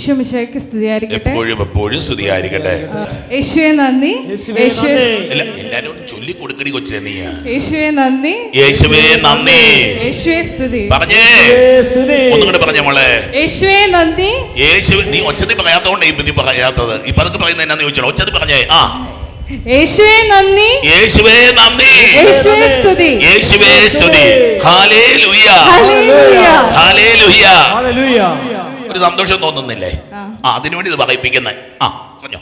ഈശോമിശയ്ക്ക് സ്തുതിയായിരിക്കട്ടെ. എപ്പോഴും എപ്പോഴും സ്തുതിയായിരിക്കട്ടെ. യേശുവെ നന്ദി. യേശുവേ യേശുവെ നന്ദി. അല്ല എല്ലാരും ചൊല്ലി കൊടുക്കടി കൊച്ചേ നീ. യേശുവെ നന്ദി. യേശുവേ നന്ദി. യേശുവെ സ്തുതി. പറഞ്ഞേ. സ്തുതി. ഒന്നും കൂടെ പറഞ്ഞ മോളെ. യേശുവെ നന്ദി. യേശു നീ ഒച്ചത്തിൽ പറയാത്തോണ്ട് ഇപ്പൊ നീ പറയാത്തത്. ഇപ്പൊ അതൊക്കെ പറയുന്നത് എന്നാന്ന് ചോദിച്ചോ ഒച്ചത്തിൽ പറഞ്ഞേ. ആ. യേശുവേ നന്ദി. യേശുവേ നന്ദി. യേശുവേ സ്തുതി. യേശുവേ സ്തുതി. ഹാലേ ലുയ്യ ഹല്ലേലൂയ. ഹാലേ ലുയ്യ ഹല്ലേലൂയ ഒരു സന്തോഷം തോന്നുന്നില്ലേ? ആ. അതിനുവേണ്ടി ഇത് പറയിപ്പിക്കുന്നേ. ആ പറഞ്ഞോ.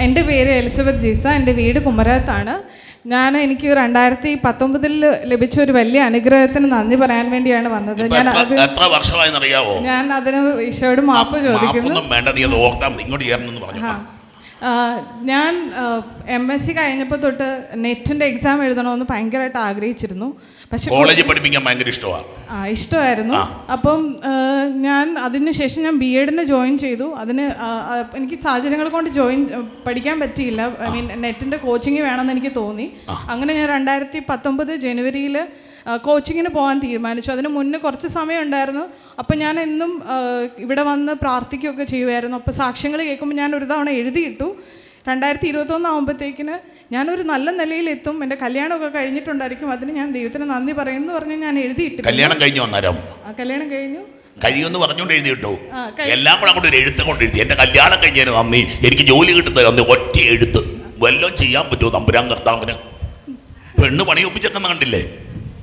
എന്റെ പേര് എലിസബത്ത് ജീസ എന്റെ വീട് കുമരകത്താണ്. ഞാൻ എനിക്ക് രണ്ടായിരത്തി പത്തൊമ്പതിൽ ലഭിച്ച ഒരു വലിയ അനുഗ്രഹത്തിന് നന്ദി പറയാൻ വേണ്ടിയാണ് വന്നത്. ഞാൻ എത്ര- വർഷമായി അറിയാവോ ഞാൻ അതിന് ഈശോയോട് മാപ്പ് ചോദിക്കുന്നു. വേണ്ട നീ അത് ഓർത്താ ഇങ്ങോട്ട് ചേർന്നെന്ന് പറഞ്ഞു. ഞാൻ എം എസ് സി കഴിഞ്ഞപ്പോൾ തൊട്ട് നെറ്റിന്റെ എക്സാം എഴുതണമെന്ന് ഭയങ്കരമായിട്ട് ആഗ്രഹിച്ചിരുന്നു. പക്ഷെ കോളേജിൽ പഠിപ്പിക്കാൻ ഭയങ്കര ഇഷ്ടമാണ് ആ ഇഷ്ടമായിരുന്നു. അപ്പം ഞാൻ അതിന് ശേഷം ഞാൻ ബി എഡിന് ജോയിൻ ചെയ്തു. അതിന് എനിക്ക് സാഹചര്യങ്ങൾ കൊണ്ട് ജോയിൻ പഠിക്കാൻ പറ്റിയില്ല. ഐ മീൻ നെറ്റിന്റെ കോച്ചിങ് വേണമെന്ന് എനിക്ക് തോന്നി. അങ്ങനെ ഞാൻ രണ്ടായിരത്തി പത്തൊമ്പത് ജനുവരിയിൽ കോച്ചിങ്ങിന് പോകാൻ തീരുമാനിച്ചു. അതിന് മുന്നേ കുറച്ച് സമയം ഉണ്ടായിരുന്നു. അപ്പം ഞാൻ എന്നും ഇവിടെ വന്ന് പ്രാർത്ഥിക്കുകയൊക്കെ ചെയ്യുമായിരുന്നു അപ്പോൾ സാക്ഷ്യങ്ങൾ കേൾക്കുമ്പോൾ ഞാൻ ഒരു തവണ എഴുതിയിട്ടു. രണ്ടായിരത്തി ഇരുപത്തൊന്ന് ആകുമ്പോഴത്തേക്കിന് ഞാനൊരു നല്ല നിലയിലെത്തും. എന്റെ കല്യാണമൊക്കെ കഴിഞ്ഞിട്ടുണ്ടായിരിക്കും. അതിന് ഞാൻ ദൈവത്തിന് നന്ദി പറയുന്നു പറഞ്ഞ് ഞാൻ എഴുതിയിട്ട് കല്യാണം കഴിഞ്ഞു അന്നേരം? ആ കല്യാണം കഴിഞ്ഞു. കഴിയുമെന്ന് പറഞ്ഞുകൊണ്ട് എഴുതി കിട്ടു എല്ലാം കൂടെ അങ്ങോട്ട് ഒരു എഴുത്ത് കൊണ്ട് എഴുതി എന്റെ കല്യാണം കഴിഞ്ഞതിന് നന്ദി. എനിക്ക് ജോലി കിട്ടുന്നത് നന്ദി. ഒറ്റ എഴുത്ത്. വല്ലതും ചെയ്യാൻ പറ്റുമോ തമ്പുരാൻ കർത്താവിന്? പെണ്ണ് പണി ഒപ്പിച്ചൊക്കെ കണ്ടില്ലേ?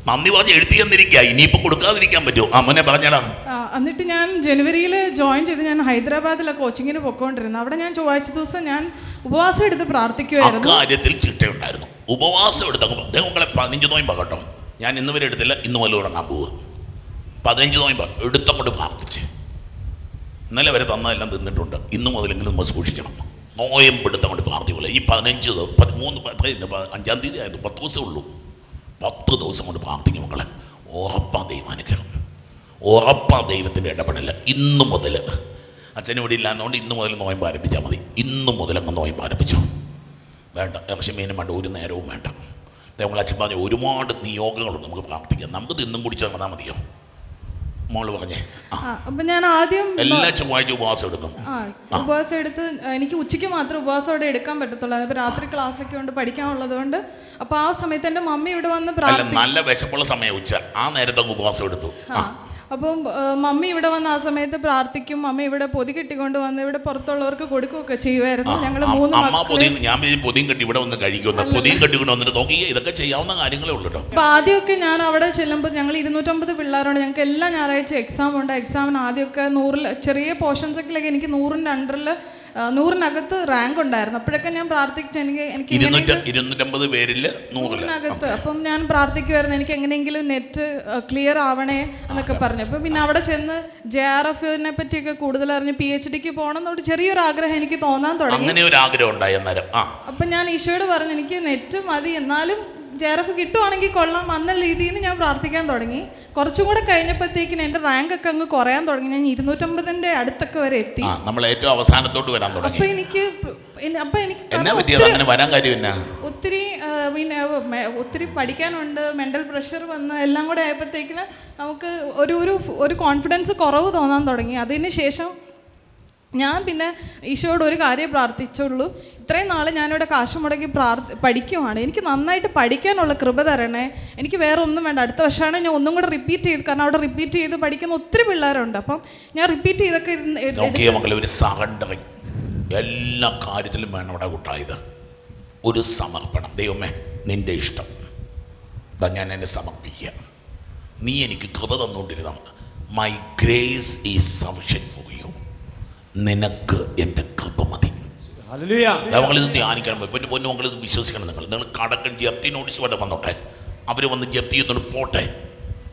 നന്ദി പറഞ്ഞ് എഴുതി തന്നിരിക്കുക. ഇനിയിപ്പോ കൊടുക്കാതിരിക്കാൻ പറ്റുമോ? അമ്മനെ പറഞ്ഞടാ. ആ, എന്നിട്ട് ഞാൻ ജനുവരിയിൽ ജോയിൻ ചെയ്ത് ഞാൻ ഹൈദരാബാദിലെ കോച്ചിങ്ങിന് പൊക്കോണ്ടിരുന്നു. അവിടെ ഞാൻ ചൊവ്വാഴ്ച ദിവസം ഞാൻ ഉപവാസം എടുത്ത് പ്രാർത്ഥിക്കുമായിരുന്നു കാര്യത്തിൽ ചിട്ടയുണ്ടായിരുന്നു. ഉപവാസം എടുത്തങ്ങ് അദ്ദേഹങ്ങളെ പതിനഞ്ച് നോയമ്പ കേട്ടോ ഞാൻ ഇന്ന് വരെ എടുത്തില്ല. ഇന്ന് മുതൽ തുടങ്ങാൻ പോവുക. പതിനഞ്ച് നോയമ്പ എടുത്തങ്ങോട്ട് പ്രാർത്ഥിച്ച്. ഇന്നലെ വരെ തന്നതെല്ലാം തിന്നിട്ടുണ്ട്. ഇന്ന് മുതലെങ്കിലും നമ്മൾ സൂക്ഷിക്കണം. നോയമ്പ് എടുത്തങ്ങോട്ട് പ്രാർത്ഥിക്കില്ല ഈ പതിനഞ്ച് മൂന്ന്? അഞ്ചാം തീയതി ആയിരുന്നു. പത്ത് ദിവസമേ ഉള്ളൂ. പത്ത് ദിവസം കൊണ്ട് പ്രാർത്ഥിക്കും മക്കളെ. ഉറപ്പാ ദൈവാനുഗ്രഹം ഉറപ്പാ ദൈവത്തിന്റെ ഇടപെടൽ ഇന്നു മുതൽ. അച്ഛനും ഇവിടെ ഇല്ലാന്നുകൊണ്ട് ഇന്നു മുതൽ നോയമ്പ് ആരംഭിച്ചാൽ മതി. ഇന്നു മുതൽ അങ്ങ് നോയമ്പ് ആരംഭിച്ചോ. വേണ്ട. ഇറച്ചി മീനും വേണ്ട. ഒരു നേരവും വേണ്ട. ദൈവങ്ങൾ അച്ഛൻ പറഞ്ഞു ഒരുപാട് നിയോഗങ്ങളുണ്ട് നമുക്ക് പ്രാർത്ഥിക്കാം നമുക്ക് തിന്നും കുടിച്ചാൽ വന്നാൽ മതിയോ? മോൾ പറഞ്ഞേ. ആ, ഞാൻ ആദ്യം എല്ലാ ചൊവ്വാഴ്ച ഉപവാസം എടുക്കും. ഉപവാസം എടുത്ത് എനിക്ക് ഉച്ചയ്ക്ക് മാത്രം ഉപവാസം അവിടെ എടുക്കാൻ പറ്റത്തുള്ളൂ. അതിപ്പോ രാത്രി ക്ലാസ് ഒക്കെ ഉണ്ട് പഠിക്കാനുള്ളത് കൊണ്ട് അപ്പൊ ആ സമയത്ത് എന്റെ മമ്മി ഇവിടെ വന്ന് നല്ല വിശപ്പുള്ള സമയം ഉച്ച. ആ നേരത്തെ ഉപവാസം എടുത്തു. അപ്പം മമ്മി ഇവിടെ വന്ന ആ സമയത്ത് പ്രാർത്ഥിക്കും. മമ്മി ഇവിടെ പൊതി കെട്ടിക്കൊണ്ട് വന്ന് ഇവിടെ പുറത്തുള്ളവർക്ക് കൊടുക്കുകയൊക്കെ ചെയ്യുമായിരുന്നു. ഞങ്ങൾ മൂന്ന് അമ്മ പൊതിയും ഞാൻ പൊതിയും കെട്ടി ഇവിടെ വന്ന് കഴിക്കുന്നു പൊതിയും കെട്ടിക്കൊണ്ട് വന്നിട്ട് നോക്കി ഇതൊക്കെ ചെയ്യാവുന്ന കാര്യങ്ങളേ ഉള്ളൂ കേട്ടോ അപ്പോൾ ആദ്യമൊക്കെ ഞാൻ അവിടെ ചെല്ലുമ്പോൾ ഞങ്ങൾ ഇരുന്നൂറ്റമ്പത് പിള്ളേരുണ്ട്. ഞങ്ങൾക്ക് എല്ലാ ഞായറാഴ്ച എക്സാം ഉണ്ട്. എക്സാമിന് ആദ്യമൊക്കെ നൂറിൽ ചെറിയ പോർഷൻസ് ഒക്കെ എനിക്ക് നൂറിന്റെ അണ്ടറിൽ നൂറിനകത്ത് റാങ്ക് ഉണ്ടായിരുന്നു. അപ്പോഴൊക്കെ ഞാൻ പ്രാർത്ഥിച്ചു എനിക്ക് എനിക്ക് ഇരുന്നൂറ്റമ്പത് പേരിൽ നൂറിൽ. നൂറിനകത്ത്. അപ്പം ഞാൻ പ്രാർത്ഥിക്കുമായിരുന്നു എനിക്ക് എങ്ങനെയെങ്കിലും നെറ്റ് ക്ലിയർ ആവണേ എന്നൊക്കെ പറഞ്ഞു. അപ്പം പിന്നെ അവിടെ ചെന്ന് ജെ ആർ എഫിനെ പറ്റിയൊക്കെ കൂടുതൽ അറിഞ്ഞ് പി എച്ച് ഡിക്ക് പോകണം എന്നൊരു ചെറിയൊരു ആഗ്രഹം എനിക്ക് തോന്നാൻ തുടങ്ങി. അങ്ങനെ ഒരു ആഗ്രഹം ഉണ്ടായി അന്നേരം. അപ്പം ഞാൻ ഈശോയോട് പറഞ്ഞു എനിക്ക് നെറ്റ് മതി എന്നാലും ജെ ആർ എഫ് കിട്ടുവാണെങ്കിൽ കൊള്ളാം. എന്ന രീതിയിൽ ഞാൻ പ്രാർത്ഥിക്കാൻ തുടങ്ങി. കുറച്ചും കൂടെ കഴിഞ്ഞപ്പോഴത്തേക്കിന് എന്റെ റാങ്ക് ഒക്കെ അങ്ങ് കുറയാൻ തുടങ്ങി. ഞാൻ ഇരുന്നൂറ്റമ്പതിന്റെ അടുത്തൊക്കെ വരെ എത്തി. നമ്മൾ ഏറ്റവും അവസാനത്തോട്ട് വരാൻ തുടങ്ങി തുടങ്ങി. എനിക്ക് എനി- അപ്പം എനിക്ക് അങ്ങനെ വരാൻ കാര്യമില്ല ഒത്തിരി പിന്നെ ഒത്തിരി പഠിക്കാനുണ്ട്. മെന്റൽ പ്രഷർ വന്ന് എല്ലാം കൂടെ ആയപ്പോഴത്തേക്കിന് നമുക്ക് ഒരു ഒരു ഒരു കോൺഫിഡൻസ് കുറവ് തോന്നാൻ തുടങ്ങി. അതിന് ശേഷം ഞാൻ പിന്നെ ഈശോയോട് ഒരു കാര്യം പ്രാർത്ഥിച്ചുള്ളൂ. ഇത്രയും നാൾ ഞാനിവിടെ കാശ് മുടക്കി പ്രാർത്ഥി പഠിക്കുവാണ്. എനിക്ക് നന്നായിട്ട് പഠിക്കാനുള്ള കൃപ തരണേ. എനിക്ക് വേറെ ഒന്നും വേണ്ട. അടുത്ത വർഷമാണ് ഞാൻ ഒന്നും കൂടെ റിപ്പീറ്റ് ചെയ്ത് കാരണം അവിടെ റിപ്പീറ്റ് ചെയ്ത് പഠിക്കുന്ന ഒത്തിരി പിള്ളേരുണ്ട്. അപ്പം ഞാൻ റിപ്പീറ്റ് ചെയ്തൊക്കെ മക്കളെ ഒരു സറണ്ടറിങ് എല്ലാ കാര്യത്തിലും വേണം ഇവിടെ കൂട്ടായത് ഒരു സമർപ്പണം. ദൈവമേ നിന്റെ ഇഷ്ടം. ഇതാ ഞാൻ എന്നെ സമർപ്പിക്കുക നീ എനിക്ക് കൃപ തന്നുകൊണ്ടിരുന്ന my grace is sufficient for you നിനക്ക് എന്റെ കൃപ മതി. നമ്മളിത് ധ്യാനിക്കണം. പൊന്നു പൊന്നു മക്കളിത് വിശ്വസിക്കണം നിങ്ങൾ. നിങ്ങൾ കടക്കൻ ജപ്തി നോട്ടീസ് വേണ്ട വന്നോട്ടെ. അവർ വന്ന് ജപ്തി എന്നോട് പോട്ടെ.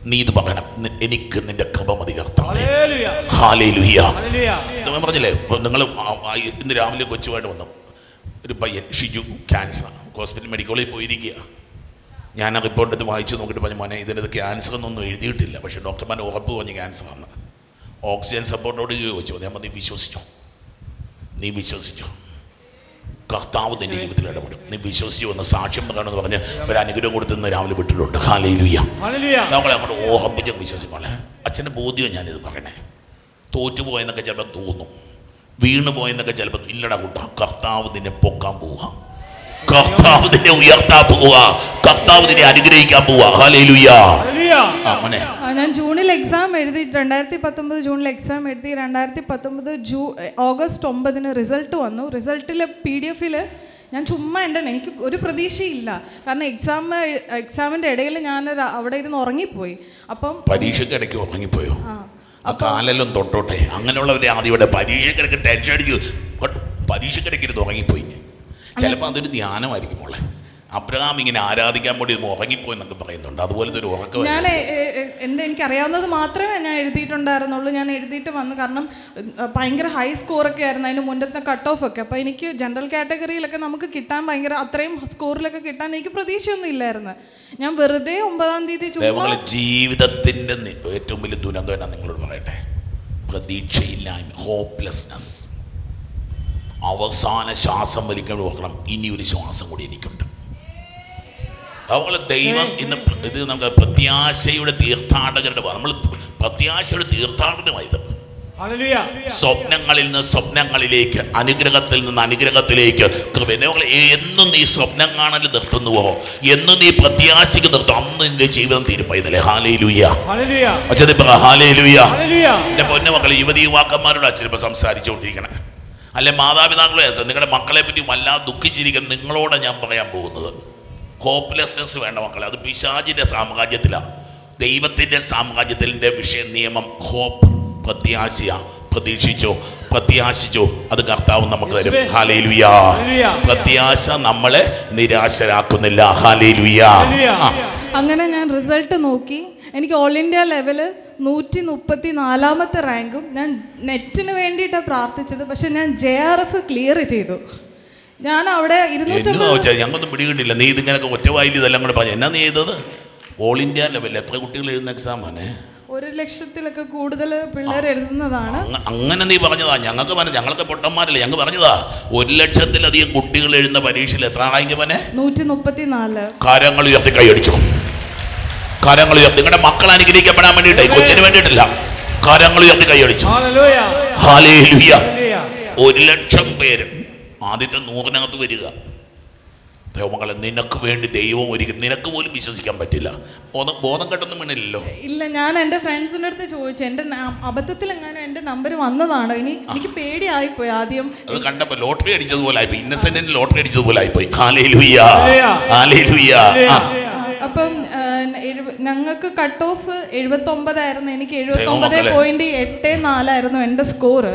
നീ ഇത് പറയണം. എനിക്ക് നിന്റെ കൃപ മതി കർത്താവേ. പറഞ്ഞില്ലേ നിങ്ങൾ ഇന്ന് രാവിലെ കൊച്ചുമായിട്ട് വന്നു. ഒരു പയ്യൻ ഷിജു ക്യാൻസർ ഹോസ്പിറ്റൽ മെഡിക്കൽ കോളേജിൽ പോയിരിക്കുക. ഞാൻ ആ റിപ്പോർട്ട് എടുത്ത് വായിച്ച് നോക്കിയിട്ട് പറഞ്ഞു മോനെ ഇതിനത് ക്യാൻസർ എന്നൊന്നും എഴുതിയിട്ടില്ല. പക്ഷേ ഡോക്ടർമാരെ ഉറപ്പ് പറഞ്ഞ് ക്യാൻസർ ആണ്. ഓക്സിജൻ സപ്പോർട്ടോട് ചോദിച്ചു. ഞാൻ നീ വിശ്വസിച്ചോ? നീ വിശ്വസിച്ചോ? കർത്താവ് നിന്റെ ജീവിതത്തിൽ ഇടപെടും. നീ വിശ്വസിച്ചു എന്ന് സാക്ഷ്യം പറയണമെന്ന് പറഞ്ഞ് ഒരു അനുഗ്രഹം കൊടുത്ത് ഇന്ന് രാവിലെ വിട്ടിട്ടുണ്ട്. Hallelujah hallelujah. നമ്മളെ അങ്ങോട്ട് ഓഹപ്പിച്ച് വിശ്വസിക്കോളെ അച്ഛന്റെ ബോധ്യം ഞാനിത് പറയണേ. തോറ്റുപോയെന്നൊക്കെ ചിലപ്പോൾ തോന്നും. വീണു പോയെന്നൊക്കെ ചിലപ്പോൾ ഇല്ലടാ കൂട്ട. കർത്താവ് നിന്നെ പൊക്കാൻ പോവുക. കർത്താവ് നിന്നെ ഉയർത്താൻ പോവുക. കർത്താവ് നിന്നെ അനുഗ്രഹിക്കാൻ പോവുക. ആ, ഞാൻ ജൂണിൽ എക്സാം എഴുതി രണ്ടായിരത്തി പത്തൊമ്പത് ജൂണിൽ എക്സാം എഴുതി രണ്ടായിരത്തി പത്തൊമ്പത് ജൂ ഓഗസ്റ്റ് ഒമ്പതിന് റിസൾട്ട് വന്നു. റിസൾട്ടിൽ പി ഡി എഫിൽ ഞാൻ ചുമ്മാ എന്റെ എനിക്ക് ഒരു പ്രതീക്ഷയില്ല. കാരണം എക്സാം എക്സാമിന്റെ ഇടയിൽ ഞാൻ അവിടെ ഇരുന്ന് ഉറങ്ങിപ്പോയി. അപ്പം പരീക്ഷയ്ക്ക് ഇടയ്ക്ക് ഉറങ്ങിപ്പോയോ? ആ ആ കാലെല്ലാം തൊട്ടോട്ടെ. അങ്ങനെയുള്ളവരെ ആദ്യം ഇവിടെ പരീക്ഷയ്ക്കിടയ്ക്ക് ടെൻഷൻ അടിക്കും. പരീക്ഷയ്ക്കിടയ്ക്ക് ഇരുന്ന് ഉറങ്ങിപ്പോയി. ചിലപ്പോൾ അതൊരു ധ്യാനമായിരിക്കും മോളെ. അബ്രഹാം ഇങ്ങനെ ആരാധിക്കാൻ വേണ്ടി ഉറങ്ങിപ്പോയി എന്നൊക്കെ പറയുന്നുണ്ട്. അതുപോലത്തെ ഒരു ഉറക്കം ഞാൻ എന്റെ എനിക്ക് അറിയാവുന്നത് മാത്രമേ ഞാൻ എഴുതിയിട്ടുണ്ടായിരുന്നുള്ളൂ. ഞാൻ എഴുതിയിട്ട് വന്നു. കാരണം ഭയങ്കര ഹൈ സ്കോറൊക്കെ ആയിരുന്നു. അതിന് മുന്നത്തെ കട്ട് ഓഫ് ഒക്കെ. അപ്പോൾ എനിക്ക് ജനറൽ കാറ്റഗറിയിലൊക്കെ നമുക്ക് കിട്ടാൻ ഭയങ്കര അത്രയും സ്കോറിലൊക്കെ കിട്ടാൻ എനിക്ക് പ്രതീക്ഷയൊന്നും ഇല്ലായിരുന്നു. ഞാൻ വെറുതെ ഒമ്പതാം തീയതി ചുമ്മാ ജീവിതത്തിന്റെ ഏറ്റവും വലിയ ദുരന്തം എന്നാ നിങ്ങളോട് പറയട്ടെ? പ്രതീക്ഷയില്ലായ്മ ഹോപ്പ്ലെസ്നെസ് അവസാന ശ്വാസം വലിക്കാൻ നോക്കണം ഇനി ഒരു ശ്വാസം കൂടി എനിക്കുണ്ട്. അതുപോലെ ദൈവം ഇന്ന് ഇത് നമുക്ക് പ്രത്യാശയുടെ തീർത്ഥാടകരുടെ നമ്മൾ പ്രത്യാശയുടെ തീർത്ഥാടനമായത് സ്വപ്നങ്ങളിൽ നിന്ന് സ്വപ്നങ്ങളിലേക്ക് അനുഗ്രഹത്തിൽ നിന്ന് അനുഗ്രഹത്തിലേക്ക് എന്നും നീ സ്വപ്നം കാണൽ നിർത്തുന്നുവോ? എന്നും നീ പ്രത്യാശയ്ക്ക് നിർത്തും. അന്ന് നിന്റെ ജീവിതം തീരുമാനല്ലേ ഹാലേ ലുയ്യ ഹല്ലേലൂയ. അച്ഛൻ ഹാലേ ലുയ്യ ഹല്ലേലൂയ. എന്റെ പൊന്നു മക്കൾ യുവതി യുവാക്കന്മാരോട് അച്ഛൻ ഇപ്പം സംസാരിച്ചുകൊണ്ടിരിക്കണേ. അല്ലെ മാതാപിതാക്കളെ നിങ്ങളുടെ മക്കളെ പറ്റി വല്ലാതെ ദുഃഖിച്ചിരിക്കുന്ന നിങ്ങളോട് ഞാൻ പറയാൻ പോകുന്നത്. ഹോപ്പ്ലെസ്നെസ് വേണ്ട മക്കളെ. അത് പിശാചിന്റെ സാമ്രാജ്യത്തിലാണ് ദൈവത്തിന്റെ സാമ്രാജ്യത്തിന്റെ വിഷയ നിയമം ഹോപ്പ് പ്രത്യാശയ. പ്രതീക്ഷിച്ചോ? പ്രത്യാശിച്ചോ? അത് കർത്താവ് നമുക്ക് തരും. ഹാലേലുയാ ഹാലേ ലുയാ ഹല്ലേലൂയ. പ്രത്യാശ നമ്മളെ നിരാശരാക്കുന്നില്ല. ഹാലേ ലുയാ ഹല്ലേലൂയ അങ്ങനെ ഞാൻ റിസൾട്ട് നോക്കി. എനിക്ക് ഓൾ ഇന്ത്യ ലെവൽ നൂറ്റി മുപ്പത്തി നാലാമത്തെ റാങ്കും ഞാൻ നെറ്റിന് വേണ്ടിയിട്ടാണ് പ്രാർത്ഥിച്ചത്. പക്ഷെ ഞാൻ ജെ ആർ എഫ് ക്ലിയർ ചെയ്തു. ഞാൻ അവിടെ ഇരുന്നൂറ്റമ്പത് ചോദിച്ചാൽ പിടികിട്ടില്ല. നീ ഇതിങ്ങനൊക്കെ ഒറ്റ വായിൽ ഇതെല്ലാം കൂടെ പറഞ്ഞു. എന്നാ നീ ചെയ്തത്? ഓൾ ഇന്ത്യ ലെവലിൽ എത്ര കുട്ടികൾ എഴുതുന്ന എക്സാമാണ് ഒരു ലക്ഷത്തിലൊക്കെ കൂടുതൽ പിള്ളേർ എഴുതുന്നതാണ്. അങ്ങനെ നീ പറഞ്ഞതാ. ഞങ്ങൾക്ക് പറഞ്ഞ ഞങ്ങൾക്ക് പൊട്ടന്മാരല്ലേ ഞങ്ങൾ പറഞ്ഞതാ. ഒരു ലക്ഷത്തിലധികം കുട്ടികൾ എഴുതുന്ന പരീക്ഷയിൽ എത്ര ആണെങ്കിൽ പനെ നൂറ്റി മുപ്പത്തി നാല് കാരങ്ങൾ ഉയർത്തി കൈയടിച്ചു കാര്യങ്ങൾ ഉയർത്തി. നിങ്ങളുടെ മക്കൾ അനുഗ്രഹിക്കപ്പെടാൻ വേണ്ടിട്ടേ കൊച്ചിന് വേണ്ടിയിട്ടില്ല. കാര്യങ്ങൾ ഉയർത്തി കൈയടിച്ചു ഒരു ലക്ഷം പേര്. ആദ്യത്തെ നൂറിനകത്ത് വരിക. ദൈവമകളെ നിനക്ക് വേണ്ടി ദൈവം ഒരിക്കലും നിനക്ക് പോലും വിശ്വസിക്കാൻ പറ്റില്ല. ബോധം ബോധം കെട്ടൊന്നും വീണില്ലല്ലോ. ഇല്ല ഞാൻ എന്റെ ഫ്രണ്ട്സിന്റെ അടുത്ത് ചോദിച്ചു. എന്റെ അബദ്ധത്തിൽ എങ്ങാനും എന്റെ നമ്പർ വന്നതാണോ? ഇനി എനിക്ക് പേടിയായിപ്പോയി ആദ്യം. അത് കണ്ടപ്പോ ലോട്ടറി അടിച്ചതുപോലെ ആയിപ്പോയി. ഇന്നസെന്റിന് ലോട്ടറി അടിച്ചതുപോലെ ആയിപ്പോയി. അപ്പം ഞങ്ങൾക്ക് കട്ട് ഓഫ് എഴുപത്തി ഒമ്പതായിരുന്നു എനിക്ക് എഴുപത്തി ഒമ്പത് പോയിന്റ് എട്ട് നാലായിരുന്നു എന്റെ സ്കോറ്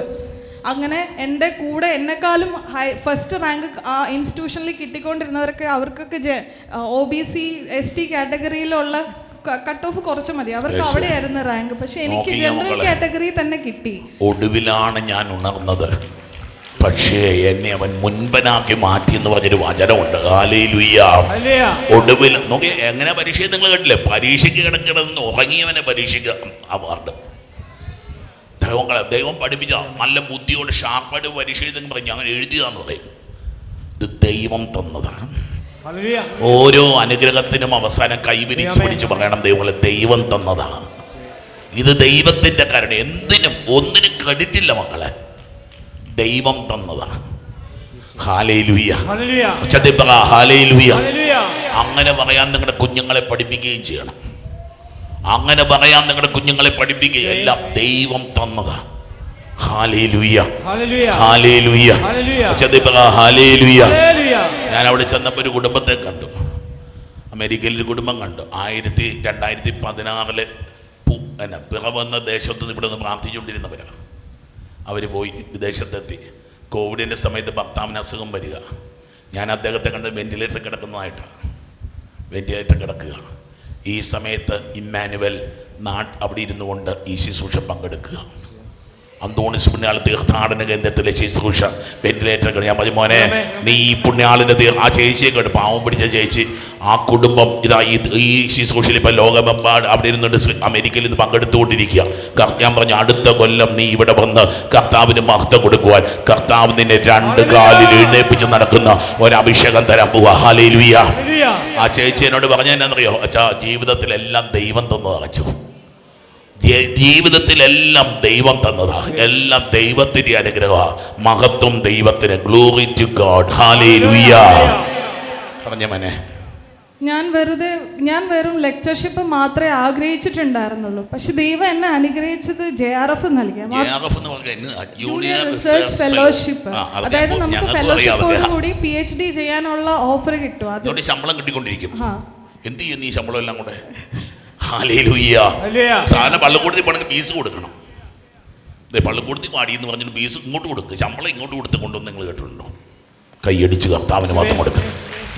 അങ്ങനെ എന്റെ കൂടെ എന്നെക്കാളും ഹൈ ഫസ്റ്റ് റാങ്ക് ആ ഇൻസ്റ്റിറ്റ്യൂഷനിൽ കിട്ടിക്കൊണ്ടിരുന്നവർക്ക് അവർക്കൊക്കെ O B C S T കാറ്റഗറിയിലുള്ള cut off കുറച്ച് മതി. അവർക്ക്. അവിടെയായിരുന്നു റാങ്ക് പക്ഷെ എനിക്ക് ജനറൽ കാറ്റഗറി തന്നെ കിട്ടി. ഒടുവിലാണ് ഞാൻ ഉണർന്നത്. പക്ഷേ എന്നെ അവൻ മുൻപനാക്കി മാറ്റി എന്ന് പറഞ്ഞൊരു വചനമുണ്ട്. ഒടുവിൽ നോക്കി എങ്ങനെ പരീക്ഷ നിങ്ങൾ കേട്ടില്ലേ പരീക്ഷയ്ക്ക് കിടക്കണമെന്ന് ഉറങ്ങിയവനെ പരീക്ഷയ്ക്ക് അവാർഡ്. ദൈവങ്ങളെ ദൈവം പഠിപ്പിച്ച നല്ല ബുദ്ധിയോട് ഷാർപ്പായിട്ട് പരീക്ഷ എഴുതി പറഞ്ഞ് അങ്ങനെ എഴുതിയതാന്ന് പറയും. ഇത് ദൈവം തന്നതാണ്. ഓരോ അനുഗ്രഹത്തിനും അവസാനം കൈവിരിച്ച് പിടിച്ച് പറയണം ദൈവങ്ങളെ ദൈവം തന്നതാണ്. ഇത് ദൈവത്തിന്റെ കരുണ. എന്തിനും ഒന്നിനും ക്രെഡിറ്റ് ഇല്ല മക്കളെ. ദൈവം തന്നതാണ്. അങ്ങനെ പറയാൻ നിങ്ങളുടെ കുഞ്ഞുങ്ങളെ പഠിപ്പിക്കുകയും ചെയ്യണം. അങ്ങനെ പറയാൻ നിങ്ങളുടെ കുഞ്ഞുങ്ങളെ പഠിപ്പിക്കുക. എല്ലാം ദൈവം തന്നതാ. ഞാൻ അവിടെ ചെന്നപ്പോൾ ഒരു കുടുംബത്തെ കണ്ടു. അമേരിക്കയിൽ ഒരു കുടുംബം കണ്ടു. ആയിരത്തി രണ്ടായിരത്തി പതിനാറിൽ എന്നാ പിറവന്ന ദേശത്ത് നിന്ന് ഇവിടെ നിന്ന് പ്രാർത്ഥിച്ചുകൊണ്ടിരുന്നവരാണ്. അവർ പോയി വിദേശത്തെത്തി. കോവിഡിന്റെ സമയത്ത് ഭർത്താവിന് അസുഖം വരിക. ഞാൻ അദ്ദേഹത്തെ കണ്ട് വെന്റിലേറ്റർ കിടക്കുന്നതായിട്ടാണ്. വെന്റിലേറ്റർ കിടക്കുക. ഈ സമയത്ത് ഇമ്മാനുവൽ നാട് അവിടെ ഇരുന്നു കൊണ്ട് ഈ ശുശ്രൂഷ പങ്കെടുക്കുക. അന്തോണിസ് പുണ്യാള തീർത്ഥാടന കേന്ദ്രത്തിലെ ശുശ്രൂഷ വെന്റിലേറ്റർ ഞാൻ പറഞ്ഞു മോനെ നീ ഈ പുണ്യാളിന്റെ തീർ ആ ചേച്ചിയെ കേട്ട് പാവം പിടിച്ച ചേച്ചി ആ കുടുംബം ഇതാ ഈ ഈ ശുശ്രൂഷയിൽ ഇപ്പം ലോകമെമ്പാട് അവിടെ ഇരുന്നുകൊണ്ട് ശ്രീ- അമേരിക്കയിൽ നിന്ന് പങ്കെടുത്തുകൊണ്ടിരിക്കുക. ഞാൻ പറഞ്ഞു അടുത്ത കൊല്ലം നീ ഇവിടെ വന്ന് കർത്താവിന് മഹത്വം കൊടുക്കുവാൻ കർത്താവ് നിന്നെ രണ്ട് കാലിൽ എഴുന്നേപ്പിച്ച് നടക്കുന്ന ഒരഭിഷേകം തരാൻ പോവാ. ആ ചേച്ചി എന്നോട് പറഞ്ഞ എന്നാന്നറിയോ? അച്ഛാ ജീവിതത്തിലെല്ലാം ദൈവം തന്നു അച്ഛോ. ജ- ജീവിതത്തിലെല്ലാം ദൈവം തന്നതാ എല്ലാം ദൈവത്തിന്റെ അനുഗ്രഹ മഹത്വം ദൈവത്തിന്. ഗ്ലോറി ടു ഗോഡ് ഹാലേ പറഞ്ഞ മനെ. ഞാൻ വെറുതെ ഞാൻ വെറും ലെക്ചർഷിപ്പ് മാത്രമേ ആഗ്രഹിച്ചിട്ടുണ്ടായിരുന്നുള്ളൂ. പക്ഷെ ദൈവം എന്നെ അനുഗ്രഹിച്ചത് ജെ ആർ എഫ് നൽകിയ ജൂനിയർ റിസർച്ച് ഫെലോഷിപ്പ് അതായത് നമുക്ക് ഫെലോഷിപ്പോട് കൂടി പി എച്ച് ഡി ചെയ്യാനുള്ള ഓഫർ കിട്ടും. അത് അതുകൊണ്ട് ശമ്പളം കിട്ടിക്കൊണ്ടിരിക്കും. എന്ത് ചെയ്യുന്നു ഈ ശമ്പളം എല്ലാം കൂടെ? സാധനം പള്ളിക്കൂടത്തിൽ പണി ബീസ് കൊടുക്കണം. ദേ പള്ളിക്കൂടത്തിൽ പാടി എന്ന് പറഞ്ഞിട്ട് ബീസ് ഇങ്ങോട്ട് കൊടുക്കുക ശമ്പളം ഇങ്ങോട്ട് കൊടുത്ത് കൊണ്ടുവന്ന് നിങ്ങൾ കേട്ടിട്ടുണ്ടോ? കൈയടിച്ച് കർത്താവിന് മാത്രം കൊടുക്കുക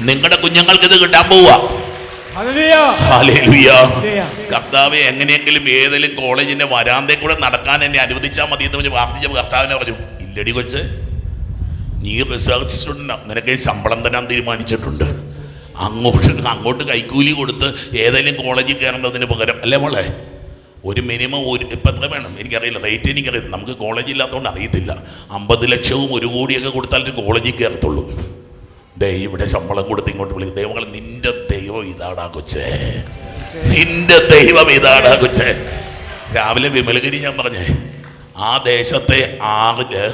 നിങ്ങളുടെ കുഞ്ഞുങ്ങൾക്ക് ഇത് കിട്ടാൻ പോവുക. കർത്താവ് എങ്ങനെയെങ്കിലും ഏതെങ്കിലും കോളേജിന്റെ വരാന്തേ കൂടെ നടക്കാൻ എന്നെ അനുവദിച്ചാൽ മതി എന്ന് പറഞ്ഞ് കർത്താവിനെ പറഞ്ഞു ഇല്ലടി കൊച്ച് നീ റിസർച്ച് സ്റ്റുഡന്റ് നിനക്ക് ശമ്പളം തരാൻ തീരുമാനിച്ചിട്ടുണ്ട്. അങ്ങോട്ട് അങ്ങോട്ട് കൈക്കൂലി കൊടുത്ത് ഏതെങ്കിലും കോളേജിൽ കയറേണ്ടതിന് പകരം. അല്ലേ മോളെ? ഒരു മിനിമം ഒരു ഇപ്പം എത്ര വേണം? എനിക്കറിയില്ല. റേറ്റ് എനിക്കറിയില്ല. നമുക്ക് കോളേജ് ഇല്ലാത്തതുകൊണ്ട് അറിയത്തില്ല. അമ്പത് ലക്ഷവും ഒരു കോടിയൊക്കെ കൊടുത്താൽ ഒരു കോളേജിൽ കയറത്തുള്ളൂ. ദേ ഇവിടെ ശമ്പളം കൊടുത്ത് ഇങ്ങോട്ട് വിളിക്കും ദൈവങ്ങൾ നിന്റെ ദൈവം ഇതാടാ കൊച്ചേ. നിന്റെ ദൈവം ഇതാടാ കൊച്ചേ. രാവിലെ വിമലഗിരി ഞാൻ പറഞ്ഞേ ആ ദേശത്തെ ആറിൽ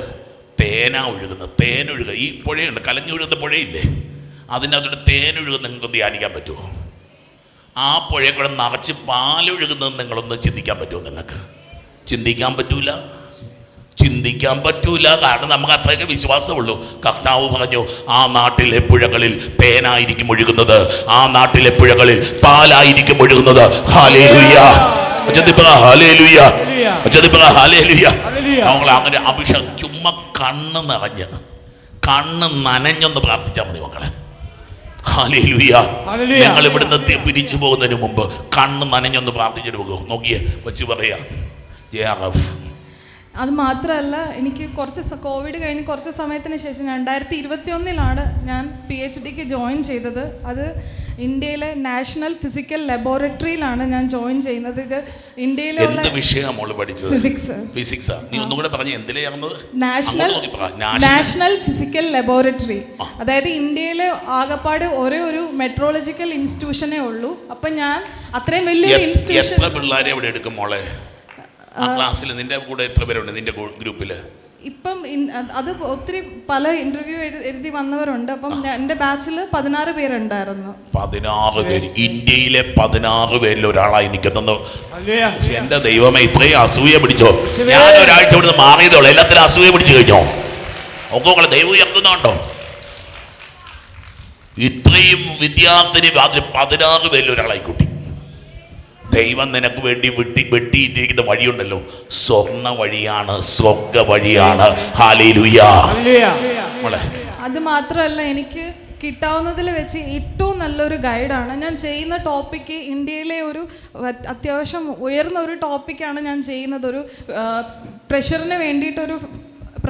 തേന ഒഴുകുന്ന തേനൊഴുക ഈ പുഴയുണ്ട്. കലഞ്ഞൊഴുകുന്ന പുഴയില്ലേ? അതിനകത്തോട്ട് തേനൊഴുകുന്ന നിങ്ങൾക്ക് ധ്യാനിക്കാൻ പറ്റുമോ? ആ പുഴയെ കൂടെ നിറച്ച് പാലൊഴുകുന്നത് നിങ്ങളൊന്ന് ചിന്തിക്കാൻ പറ്റുമോ നിങ്ങൾക്ക്? ചിന്തിക്കാൻ പറ്റൂല. ചിന്തിക്കാൻ പറ്റൂല. കാരണം നമുക്ക് അത്രയൊക്കെ വിശ്വാസമുള്ളൂ. കർത്താവ് പറഞ്ഞു ആ നാട്ടിലെ പുഴകളിൽ തേനായിരിക്കും ഒഴുകുന്നത്. ആ നാട്ടിലെ പുഴകളിൽ പാലായിരിക്കും ഒഴുകുന്നത്. അങ്ങനെ അഭിഷേകം ചുമ്മാ കണ്ണ് നിറഞ്ഞ് കണ്ണ് നനഞ്ഞൊന്ന് പ്രാർത്ഥിച്ചാൽ മതി മക്കളെ. ഞങ്ങൾ ഇവിടുന്ന് പിരിച്ചു പോകുന്നതിന് മുമ്പ് കണ്ണ് നനഞ്ഞൊന്ന് പ്രാർത്ഥിച്ചിട്ട് പോകും. നോക്കിയേ വെച്ച് പറയാ. ജെ ആർ എഫ് അത് മാത്രമല്ല എനിക്ക് കുറച്ച് കോവിഡ് കഴിഞ്ഞ് കുറച്ച് സമയത്തിന് ശേഷം രണ്ടായിരത്തി ഇരുപത്തി ഒന്നിലാണ് ഞാൻ പി എച്ച് ഡിക്ക് ജോയിൻ ചെയ്തത്. അത് ഇന്ത്യയിലെ നാഷണൽ ഫിസിക്കൽ ലബോറട്ടറിയിലാണ് ഞാൻ ജോയിൻ ചെയ്യുന്നത്. ഇത് ഇന്ത്യയിലെ എന്ത് വിഷയമാണ് മോൾ പഠിച്ചത്? ഫിസിക്സ് ഫിസിക്സാ നീ ഒന്നും കൂടെ പറഞ്ഞ എന്തിലേ National. National National Physical Laboratory അതായത് ഇന്ത്യയിലെ ആകപ്പാട് ഒരേ ഒരു മെട്രോളജിക്കൽ ഇൻസ്റ്റിറ്റ്യൂഷനേ ഉള്ളൂ. അപ്പം ഞാൻ അത്രയും വലിയൊരു ഇൻസ്റ്റിറ്റ്യൂഷൻ എത്ര പിള്ളേരെ ഇവിടെ എടുക്കും മോളെ? ആ ക്ലാസ്സിൽ നിന്റെ കൂടെ എത്ര പേരുണ്ട്? നിന്റെ ഗ്രൂപ്പിൽ ഇപ്പം അത് ഒത്തിരി പല ഇന്റർവ്യൂ എഴുതി വന്നവരുണ്ട്. അപ്പം എന്റെ ബാച്ചിൽ പതിനാറ് പേരുണ്ടായിരുന്നു. പതിനാറ് പേര്. ഇന്ത്യയിലെ പതിനാറ് പേരിൽ ഒരാളായി നിൽക്കുന്നത് ഹല്ലേലൂയ. എന്റെ ദൈവമേ ഇത്രയും അസൂയ പിടിച്ചോ? ഞാൻ ഒരാഴ്ച ഇവിടുന്ന് മാറിയതോളൂ എല്ലാത്തിനും അസൂയ പിടിച്ചു കഴിഞ്ഞോ? ഒക്കെ ദൈവം ഉയർത്തുന്നുണ്ടോ? ഇത്രയും വിദ്യാർത്ഥിനി അതിൽ പതിനാറ് പേരിൽ ഒരാളായി കൂട്ടി. ദൈവം നിനക്ക് വേണ്ടി വെട്ടി വെട്ടിയിട്ടിരിക്കുന്ന വഴിയുണ്ടല്ലോ. സ്വർണ വഴിയാണ് സ്വർഗ വഴിയാണ്. അത് മാത്രമല്ല എനിക്ക് കിട്ടാവുന്നതിൽ വെച്ച് ഏറ്റവും നല്ലൊരു ഗൈഡാണ്. ഞാൻ ചെയ്യുന്ന ടോപ്പിക്ക് ഇന്ത്യയിലെ ഒരു അത്യാവശ്യം ഉയർന്ന ഒരു ടോപ്പിക്കാണ് ഞാൻ ചെയ്യുന്നത്. ഒരു പ്രഷറിന് വേണ്ടിയിട്ടൊരു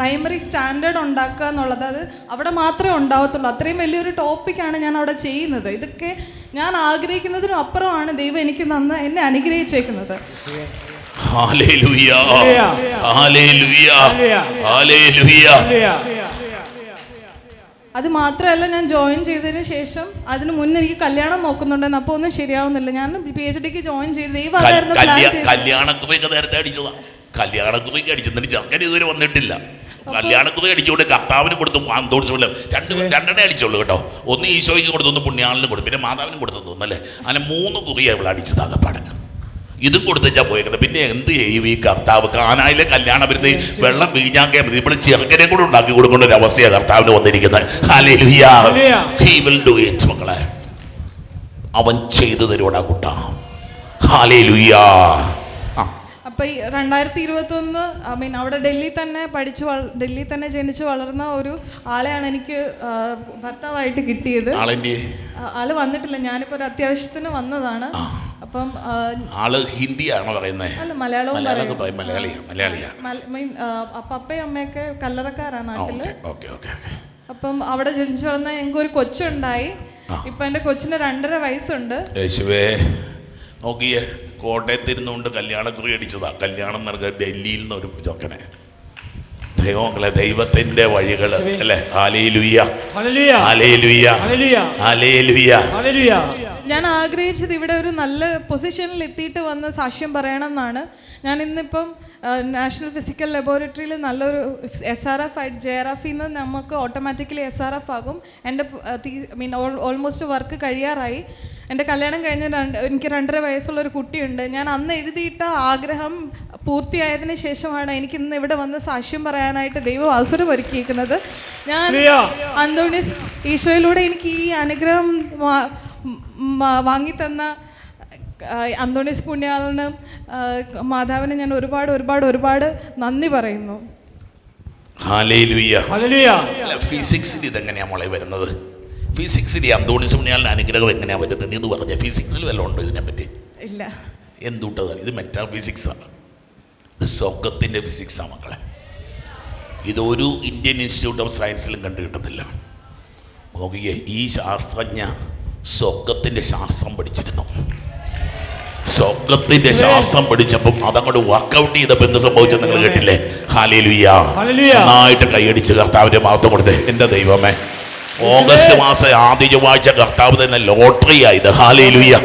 പ്രൈമറി സ്റ്റാൻഡേർഡ് ഉണ്ടാക്കുക എന്നുള്ളത് അത് അവിടെ മാത്രമേ ഉണ്ടാവത്തുള്ളൂ. അത്രയും വലിയൊരു ടോപ്പിക്കാണ് ഞാൻ അവിടെ ചെയ്യുന്നത്. ഇതൊക്കെ ഞാൻ ആഗ്രഹിക്കുന്നതിനും അപ്പുറമാണ് ദൈവം എനിക്ക് നന്ന് എന്നെ അനുഗ്രഹിച്ചേക്കുന്നത്. അത് മാത്രമല്ല ഞാൻ ജോയിൻ ചെയ്തതിന് ശേഷം അതിന് മുന്നേ എനിക്ക് കല്യാണം നോക്കുന്നുണ്ടെന്ന് അപ്പോൾ ഒന്നും ശരിയാവുന്നില്ല. ഞാൻ പി എച്ച് ഡിക്ക് ജോയിൻ ചെയ്ത് ദൈവം അതായിരുന്നു കല്യാണക്കുറിയൊക്കെ നേരത്തെ അടിച്ചതാ. കല്യാണക്കുറിയൊക്കെ അടിച്ചു എന്നിട്ട് ചെറുക്കൻ ഇതുവരെ വന്നിട്ടില്ല. കല്യാണക്കുറി അടിച്ചുകൊണ്ട് കർത്താവിനും കൊടുത്തു പാന്തോടിച്ചുള്ള രണ്ട് രണ്ടെണ്ണേ അടിച്ചുള്ളൂ കേട്ടോ. ഒന്ന് ഈശോയ്ക്ക് കൊടുത്തു ഒന്ന് പുണ്യാളിനും കൊടുത്തു പിന്നെ മാതാവിനും കൊടുത്തു തോന്നല്ലേ അങ്ങനെ മൂന്ന് കുറിയാണ് ഇവിടെ അടിച്ചത് ആകപ്പാടെ. ഇതും കൊടുത്തേച്ചാ പോയേക്കുന്നത്. പിന്നെ എന്ത് ചെയ്യും ഈ കർത്താവ്? കാനായിലെ കല്യാണം വരുന്ന വെള്ളം വീഞ്ഞാക്കിയാൽ മതി ഇപ്പോൾ ചെറുക്കനെ കൂടെ ഉണ്ടാക്കി കൊടുക്കേണ്ട ഒരു അവസ്ഥയാണ് കർത്താവിന് വന്നിരിക്കുന്നത്. മക്കളെ. അവൻ ചെയ്തു തരുവാടാ കുട്ടാ. ഹാലേലുയ്യാ ആ അപ്പോൾ ഈ രണ്ടായിരത്തി ഇരുപത്തി ഒന്ന് ഐ മീൻ അവിടെ ഡൽഹി തന്നെ പഠിച്ച് വള ഡൽഹി തന്നെ ജനിച്ച് വളർന്ന ഒരു ആളെയാണ് എനിക്ക് ആ, ഭർത്താവായിട്ട് കിട്ടിയത്. ആ, ആൾ വന്നിട്ടില്ല. ഞാനിപ്പോൾ ഒരു അത്യാവശ്യത്തിന് വന്നതാണ്. അപ്പം ആ, ആൾ ഹിന്ദിയാണോ പറയുന്നത് അല്ല മലയാളവും മലയാളം പറയും. പറയും. മലയാളിയാ മലയാളിയാ. മല- മീൻ പപ്പയും അമ്മയൊക്കെ കല്ലറക്കാരാണ് നാട്ടിൽ. Okay okay okay okay. അപ്പം അവിടെ ജനിച്ചു വളർന്ന ഞങ്ങൾക്ക് ഒരു കൊച്ചുണ്ടായി ഇപ്പൊ എന്റെ കൊച്ചിന് രണ്ടര വയസ്സുണ്ട്. യേശുവേ. നോക്കിയേ കോട്ടയത്ത് ഇരുന്നുകൊണ്ട് കല്യാണക്കുറി അടിച്ചതാ. കല്യാണം നൽകുക ഡൽഹിയിൽ നിന്ന് ഒരു ചൊക്കനെ ദൈവങ്ങളെ ദൈവത്തിന്റെ വഴികൾ അല്ലേ? Hallelujah hallelujah hallelujah hallelujah. ഞാൻ ആഗ്രഹിച്ചത് ഇവിടെ ഒരു നല്ല പൊസിഷനിൽ എത്തിയിട്ട് വന്ന് സാക്ഷ്യം പറയണം എന്നാണ് ഞാൻ ഇന്നിപ്പം നാഷണൽ ഫിസിക്കൽ ലബോറട്ടറിയിൽ നല്ലൊരു എസ് ആർ എഫ് ആയിട്ട് ജെ ആർ എഫിൽ നിന്ന് നമുക്ക് ഓട്ടോമാറ്റിക്കലി എസ് ആർ എഫ് ആകും. എന്റെ മീൻ ഓൾമോസ്റ്റ് വർക്ക് കഴിയാറായി. എന്റെ കല്യാണം കഴിഞ്ഞ് രണ്ട് എനിക്ക് രണ്ടര വയസ്സുള്ള ഒരു കുട്ടിയുണ്ട്. ഞാൻ അന്ന് എഴുതിയിട്ട ആഗ്രഹം പൂർത്തിയായതിനു ശേഷമാണ് എനിക്ക് ഇന്ന് ഇവിടെ വന്ന് സാക്ഷ്യം പറയാനായിട്ട് ദൈവം അവസരം ഒരുക്കിയിരിക്കുന്നത്. ഞാൻ. അന്തോണിസ് ഈശോയിലൂടെ എനിക്ക് ഈ അനുഗ്രഹം വാങ്ങിത്തന്ന അന്തോണീസ് പുണ്യാളന് മാതാവിന് ഞാൻ ഒരുപാട് ഒരുപാട് ഒരുപാട് നന്ദി പറയുന്നു. ഫിസിക്സിൽ ഇതെങ്ങനെയാ മോളെ വരുന്നത്? ഫിസിക്സിൽ ഈ അന്തോണി സുമണിയാളിന്റെ അനുഗ്രഹം എങ്ങനെയാ വരുന്നത് നീ എന്ന് പറഞ്ഞ. ഫിസിക്സിൽ വല്ലതും ഉണ്ടോ ഇതിനെപ്പറ്റി? ഇല്ല. എന്തുട്ടതാണ്? ഇത് മെറ്റാ ആണ് ഇത് സ്വർഗത്തിന്റെ ഫിസിക്സാണ് മക്കളെ. ഇതൊരു ഇന്ത്യൻ ഇൻസ്റ്റിറ്റ്യൂട്ട് ഓഫ് സയൻസിലും കണ്ടു കിട്ടത്തില്ല നോക്കിയേ ഈ ശാസ്ത്രജ്ഞ സ്വർഗത്തിന്റെ ശാസ്ത്രം പഠിച്ചിരുന്നു. സ്വർഗത്തിന്റെ ശാസ്ത്രം പഠിച്ചപ്പം അതങ്ങോട്ട് വർക്കൗട്ട് ചെയ്തപ്പോൾ എന്ത് സംഭവിച്ചത് നിങ്ങൾ കേട്ടില്ലേ? ഹാലേലുയ്യ. നന്നായിട്ട് കൈയടിച്ച് കർത്താവിന്റെ മഹത്വം കൊടുത്തേ. എന്റെ ദൈവമേ. ഓഗസ്റ്റ് മാസം ആദ്യ ചൊവ്വാഴ്ച കർത്താവ് തന്നെ ലോട്ടറി ആയത്. ഹാലയിലുയ്യ.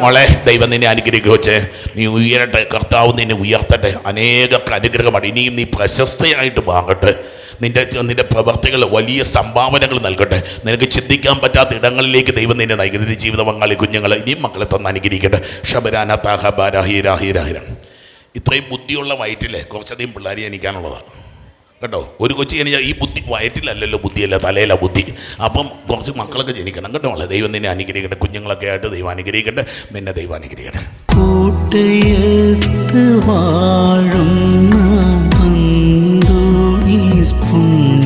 മോളെ ദൈവം നിന്നെ അനുഗ്രഹിക്കുക വെച്ചേ നീ ഉയരട്ടെ കർത്താവ് നിന്നെ ഉയർത്തട്ടെ. അനേകർക്ക് അനുഗ്രഹമാണ് ഇനിയും നീ പ്രശസ്തയായിട്ട് മാറട്ടെ. നിന്റെ നിന്റെ പ്രവർത്തികൾ വലിയ സംഭാവനകൾ നൽകട്ടെ. നിനക്ക് ചിന്തിക്കാൻ പറ്റാത്ത ഇടങ്ങളിലേക്ക് ദൈവം നിന്നെ നയിക്കുന്ന ജീവിത പങ്കാളി കുഞ്ഞുങ്ങൾ ഇനിയും മക്കളെ തന്ന് അനുഗ്രഹിക്കട്ടെ. ഷബരാന താഹ ഇത്രയും ബുദ്ധിയുള്ള വയറ്റിലെ കുറച്ചധികം പിള്ളേരെ എനിക്കാനുള്ളതാണ് കേട്ടോ? ഒരു കൊച്ചി ജനിച്ച ഈ ബുദ്ധി വയറ്റിലല്ലല്ലോ ബുദ്ധിയല്ല തലയില ബുദ്ധി. അപ്പം കുറച്ച് മക്കളൊക്കെ ജനിക്കണം കേട്ടോ മോളെ. ദൈവം നിന്നെ അനുഗ്രഹിക്കട്ടെ. കുഞ്ഞുങ്ങളൊക്കെ ആയിട്ട് ദൈവം അനുഗ്രഹിക്കട്ടെ. നിന്നെ ദൈവം അനുഗ്രഹിക്കട്ടെ. കൂട്ടയത്ത് വാഴുന്ന